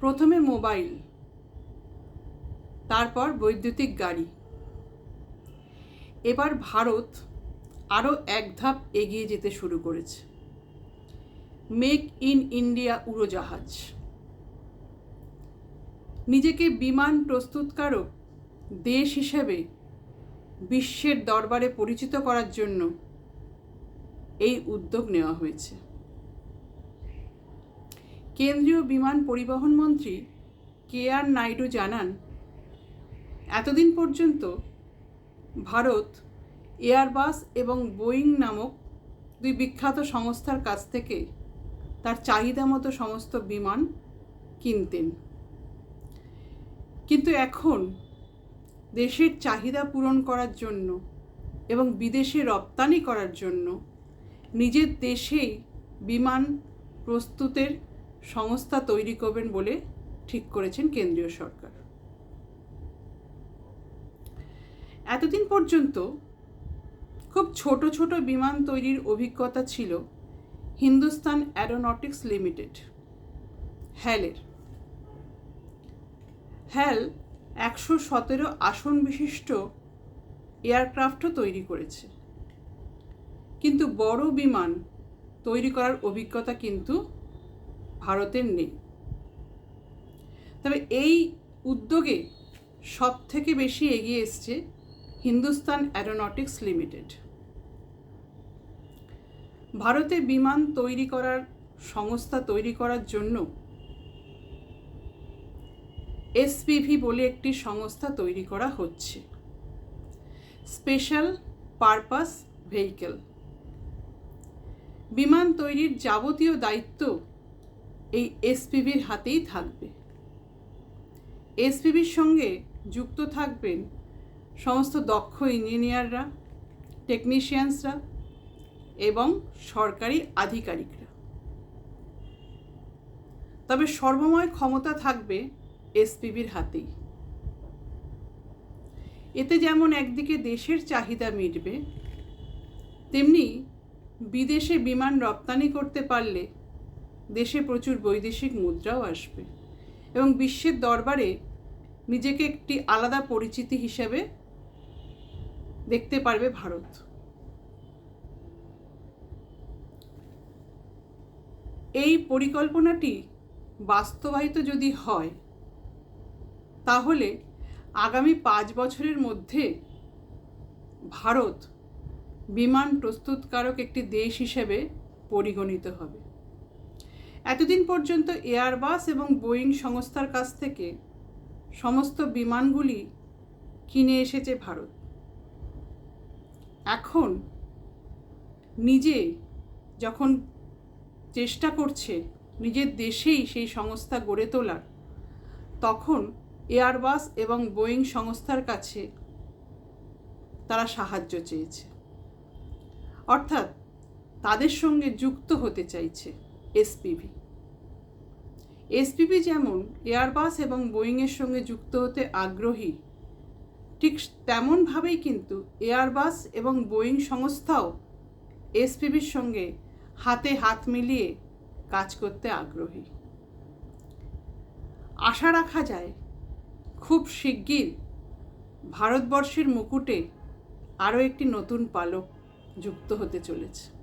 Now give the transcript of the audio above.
প্রথমে মোবাইল, তারপর বৈদ্যুতিক গাড়ি। এবার ভারত আরও এক ধাপ এগিয়ে যেতে শুরু করেছে। মেক ইন ইন্ডিয়া উড়োজাহাজ। নিজেকে বিমান প্রস্তুতকারক দেশ হিসেবে বিশ্বের দরবারে পরিচিত করার জন্য এই উদ্যোগ নেওয়া হয়েছে। কেন্দ্রীয় বিমান পরিবহন মন্ত্রী কে আর নাইডু জানান, এতদিন পর্যন্ত ভারত, এয়ারবাস এবং বোয়িং নামক দুই বিখ্যাত সংস্থার কাছ থেকে তার চাহিদা মতো সমস্ত বিমান কিনতেন। কিন্তু এখন দেশের চাহিদা পূরণ করার জন্য এবং বিদেশে রপ্তানি করার জন্য নিজের দেশেই বিমান প্রস্তুতের সংস্থা তৈরি করবেন বলে ঠিক করেছেন কেন্দ্রীয় সরকার। এতদিন পর্যন্ত খুব ছোট ছোট বিমান তৈরির অভিজ্ঞতা ছিল হিন্দুস্তান অ্যারোনটিক্স লিমিটেড, হ্যালের। হ্যাল একশো সতেরো আসন বিশিষ্ট এয়ারক্রাফটও তৈরি করেছে। কিন্তু বড় বিমান তৈরি করার অভিজ্ঞতা কিন্তু ভারতের নেই। তবে এই উদ্যোগে সব থেকে বেশি এগিয়ে এসছে হিন্দুস্তান অ্যারোনটিক্স লিমিটেড। ভারতে বিমান তৈরি করার, সংস্থা তৈরি করার জন্য এসপিভি বলে একটি সংস্থা তৈরি করা হচ্ছে। Special purpose vehicle. বিমান তৈরির যাবতীয় দায়িত্ব এই এসপিবির হাতেই থাকবে। এসপিবির সঙ্গে যুক্ত থাকবেন সমস্ত দক্ষ ইঞ্জিনিয়াররা, টেকনিশিয়ানসরা এবং সরকারি আধিকারিকরা। তবে সর্বময় ক্ষমতা থাকবে এসপিবির হাতেই। এতে যেমন একদিকে দেশের চাহিদা মিটবে, তেমনি বিদেশে বিমান রপ্তানি করতে পারলে দেশে প্রচুর বৈদেশিক মুদ্রাও আসবে। এবং বিশ্বের দরবারে নিজেকে একটি আলাদা পরিচিতি হিসেবে দেখতে পারবে ভারত। এই পরিকল্পনাটি বাস্তবায়িত যদি হয়, তাহলে আগামী পাঁচ বছরের মধ্যে ভারত বিমান প্রস্তুতকারক একটি দেশ হিসেবে পরিগণিত হবে। এতদিন পর্যন্ত এয়ারবাস এবং বোয়িং সংস্থার কাছ থেকে সমস্ত বিমানগুলি কিনে এসেছে ভারত। এখন নিজে যখন চেষ্টা করছে নিজের দেশেই সেই সংস্থা গড়ে তোলার, তখন এয়ারবাস এবং বোয়িং সংস্থার কাছে তারা সাহায্য চেয়েছে। অর্থাৎ তাদের সঙ্গে যুক্ত হতে চাইছে। এসপিভি। এসপিভি যেমন এয়ারবাস এবং বোয়িংয়ের সঙ্গে যুক্ত হতে আগ্রহী, ঠিক তেমনভাবেই কিন্তু এয়ারবাস এবং বোয়িং সংস্থাও এসপিবির সঙ্গে হাতে হাত মিলিয়ে কাজ করতে আগ্রহী। আশা রাখা যায়, খুব শিগগির ভারতবর্ষের মুকুটে আরও একটি নতুন পালক যুক্ত হতে চলেছে।